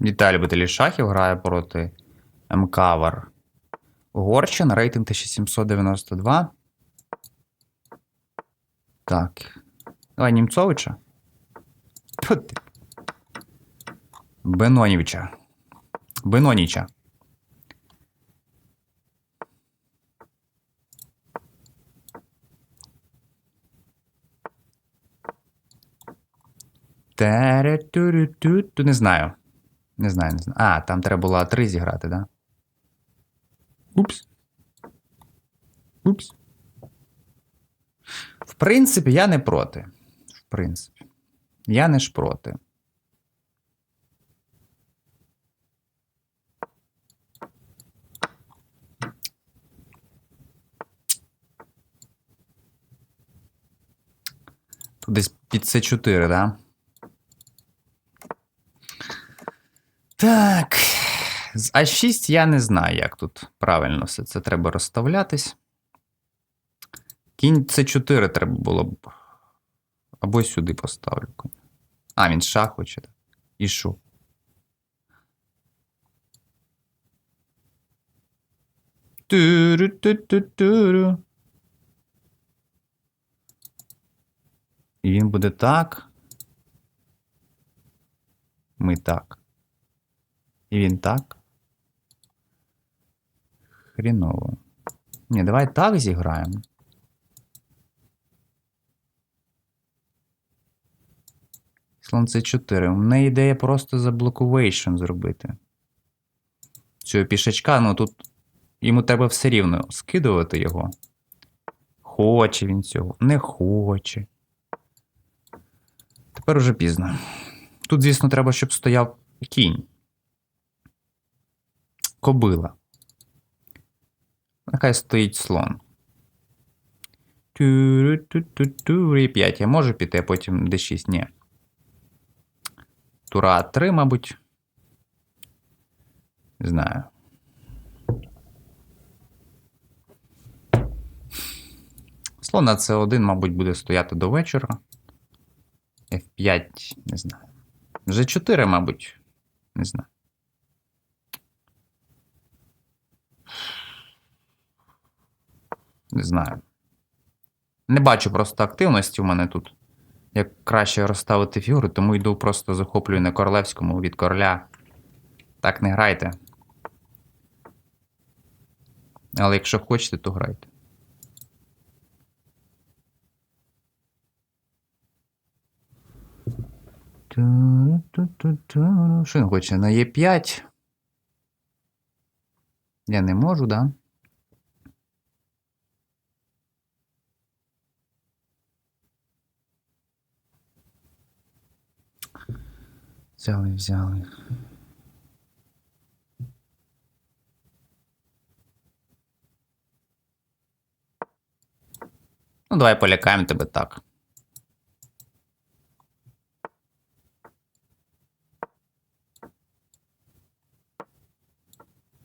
Віталій любителі шахів грає проти МКВАР. Угорщина, рейтинг 1792. Так. Давай Німцовича. Тьфу. Бенонівича. Беноніча. Тере-тюрю-тю-тю. Не знаю. Не знаю, не знаю. А, там треба було А3 зіграти, да? Упс. Упс. В принципі, я не проти. В принципі. Я не ж проти. Тут десь під С4, да? Так. З А6 я не знаю, як тут правильно все це треба розставлятись. Кінь С4 треба було б. Або сюди поставлю. А, він шах хоче. І що? Туру-ту-ту-туру. І він буде так. Ми так. І він так. Хріново. Ні, давай так зіграємо. Слон це 4. У мене ідея просто заблокувейшн зробити. Цього пішачка, ну тут йому треба все рівно скидувати його. Хоче він цього, не хоче. Тепер уже пізно. Тут, звісно, треба, щоб стояв кінь. Кобила. Нехай стоїть слон. Ту-ру-ту-ту-ту, 5. Я можу піти, а потім d6. Ні. Тура 3, мабуть. Не знаю. Слон на c1, мабуть, буде стояти до вечора. F5, не знаю. G4, мабуть. Не знаю. Не знаю. Не бачу просто активності у мене тут. Як краще розставити фігури, тому йду просто захоплюю на королевському від короля. Так не грайте. Але якщо хочете, то грайте. Що він хоче? На Е5. Я не можу, да? Взяли, взяли. Ну, давай полякаємо тебе так.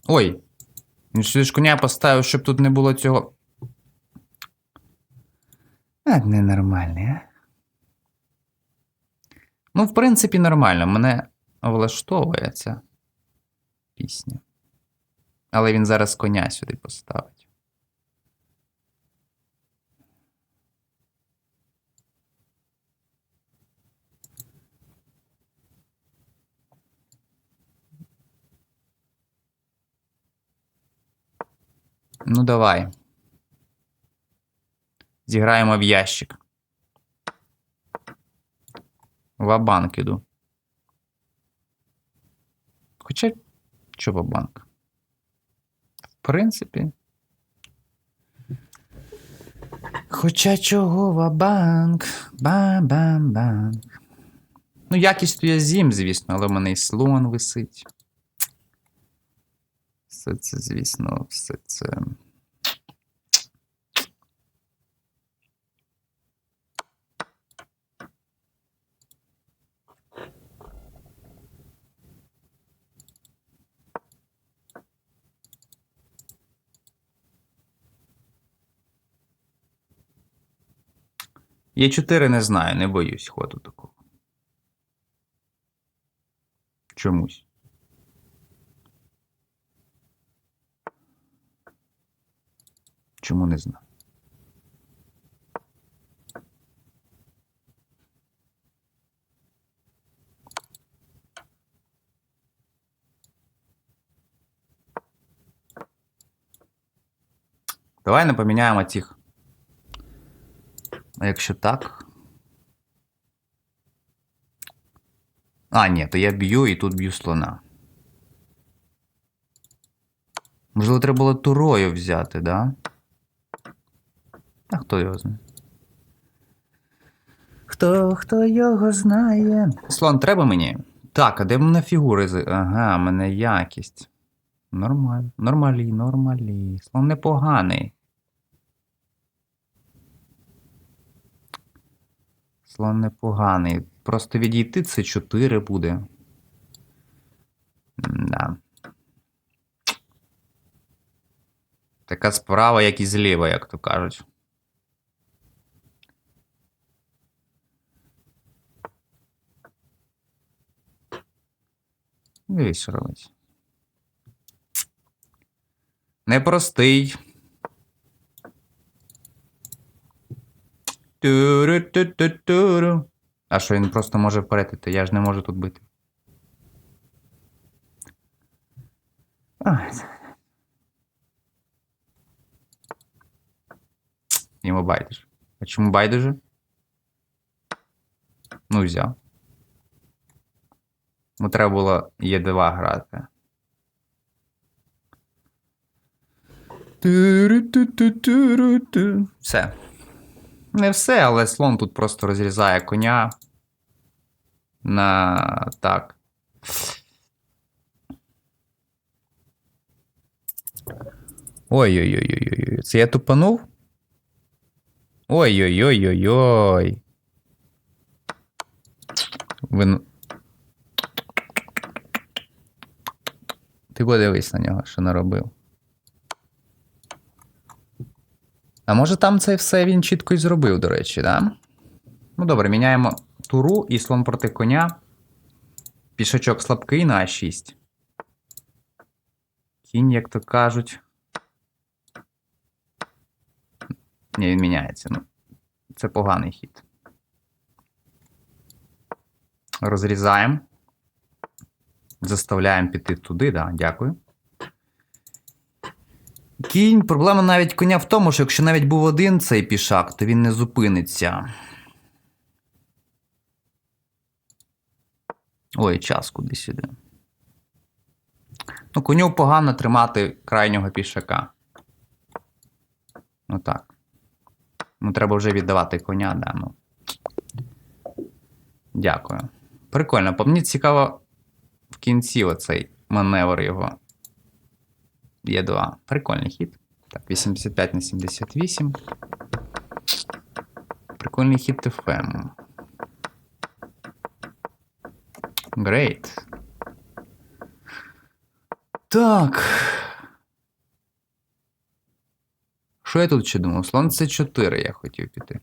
Ой. Він сюди ж коня поставив, щоб тут не було цього. А, ненормальний, а? Ну, в принципі, нормально. Мене влаштовує ця пісня. Але він зараз коня сюди поставить. Ну, давай. Зіграємо в ящик. Ва-банк іду. Хоча, що ва-банк? В принципі. Хоча чого ва-банк? Ба-бам-банк. Ну, якість я з'їм, звісно, але в мене і слон висить. Все це, звісно, все це. Є 4 не знаю, не боюсь ходу такого. Чомусь. Чому не знаю? Давай не поміняємо цих. А якщо так. А, ні, то я б'ю і тут б'ю слона. Можливо, треба було турою взяти, да? А хто його знає? Хто хто його знає? Слон треба мені? Так, а де в мене фігури? Ага, в мене якість. Нормаль. Нормалі, нормалі. Слон непоганий. Слон непоганий. Просто відійти це 4 буде. Да. Така справа, як і зліва, як то кажуть. Дивись, що робить. Непростий. Туру-ту-ту-туру. А що він просто може вперед іти? Я ж не можу тут бити. Ай. Йому байдуже. А чому байдуже? Ну, взяв. Йому треба було Е2 грати. Все. Не все, але слон тут просто розрізає коня. На так. Ой-ой-ой-ой-ой. Це я тупанув? Ой-ой-ой-ой-ой. Він... Ти подивись на нього, що наробив. А може там це все він чітко і зробив, до речі, да? Ну добре, міняємо туру і слон проти коня. Пішачок слабкий на А6. Кінь, як то кажуть. Ні, він міняється. Ну, це поганий хід. Розрізаємо. Заставляємо піти туди, да, дякую. Кінь, проблема навіть коня в тому, що якщо навіть був один цей пішак, то він не зупиниться. Ой, час кудись іде. Ну, коню погано тримати крайнього пішака. Ну так. Ну, треба вже віддавати коня, да, ну. Дякую. Прикольно. По мені цікаво в кінці оцей маневр його. Є 2. Прикольний хід. Так, 85 на 78. Прикольний хід ТФМ. Great. Так. Що я тут ще думав? Слон С4 я хотів піти.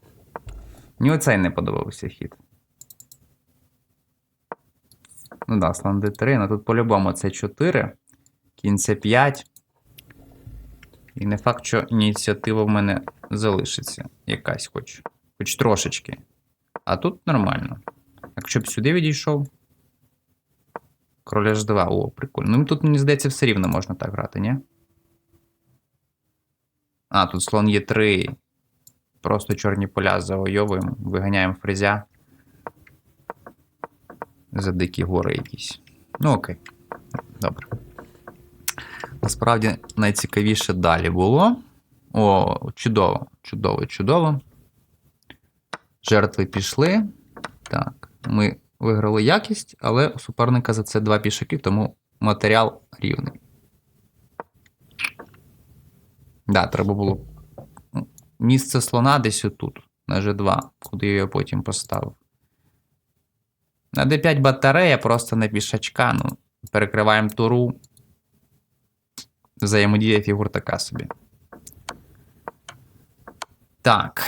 Мені оцей не подобався хід. Ну да, слон D3, ну тут по-любому С4. Кінь С5. І не факт, що ініціатива в мене залишиться якась хоч. Хоч трошечки. А тут нормально. Якщо б сюди відійшов. Короля ж 2. О, прикольно. Ну тут, мені здається, все рівно можна так грати, ні? А, тут слон є 3. Просто чорні поля завойовуємо, виганяємо фрезя. За дикі гори якісь. Ну окей. Добре. Насправді найцікавіше далі було. О, чудово, чудово, чудово. Жертви пішли. Так, ми виграли якість, але у суперника за це два пішаки, тому матеріал рівний. Да, треба було місце слона десь отут, на G2, куди я потім поставив. На D5 батарея, просто на пішачка. Ну, перекриваємо туру. Взаємодія фігур така собі. Так.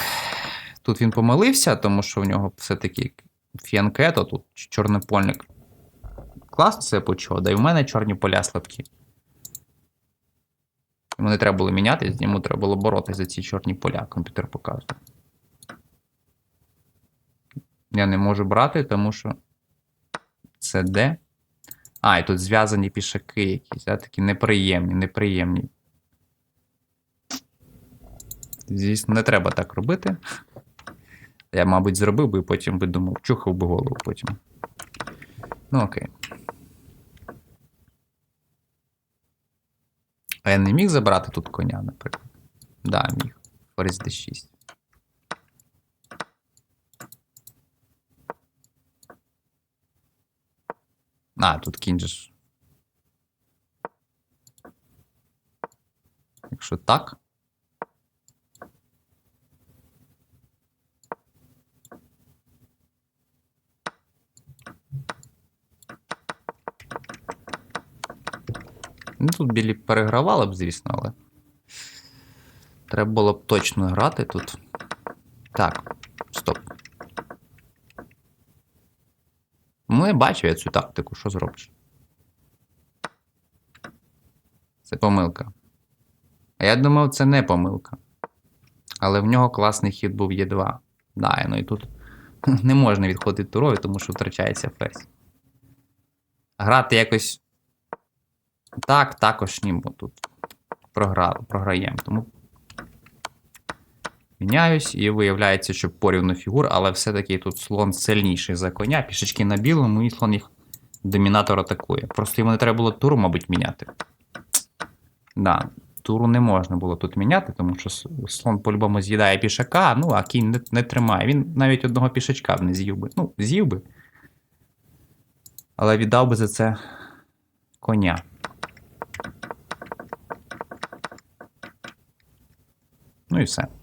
Тут він помилився, тому що в нього все-таки фіанкето, тут чорнопольник. Класно себе почув, да і в мене чорні поля слабкі. Йому не треба було мінятись, йому треба було боротися за ці чорні поля, комп'ютер показує. Я не можу брати, тому що це де? А, і тут зв'язані пішаки якісь, а, такі неприємні, неприємні. Звісно, не треба так робити. Я, мабуть, зробив би і потім би думав, чухав би голову потім. Ну, окей. А я не міг забрати тут коня, наприклад. Да, міг. Ферзь d6. А, тут кінь. Якщо так. Ну, тут білі перегравали б, звісно, але. Треба було б точно грати тут. Так, Ну, я бачив я цю тактику, що зробиш? Це помилка. А я думав, це не помилка. Але в нього класний хід був Е2. Да, ну і тут не можна відходити турою, тому що втрачається ферзь. Грати якось так, також ні, бо тут програ... програємо. Тому міняюсь, і виявляється, що порівну фігур, але все-таки тут слон сильніший за коня, пішечки на білому, і слон їх домінатор атакує. Просто йому не треба було туру, мабуть, міняти. Да, туру не можна було тут міняти, тому що слон по-любому з'їдає пішака, ну а кінь не, не тримає. Він навіть одного пішачка б не з'їв би. Ну, з'їв би. Але віддав би за це коня. Ну і все.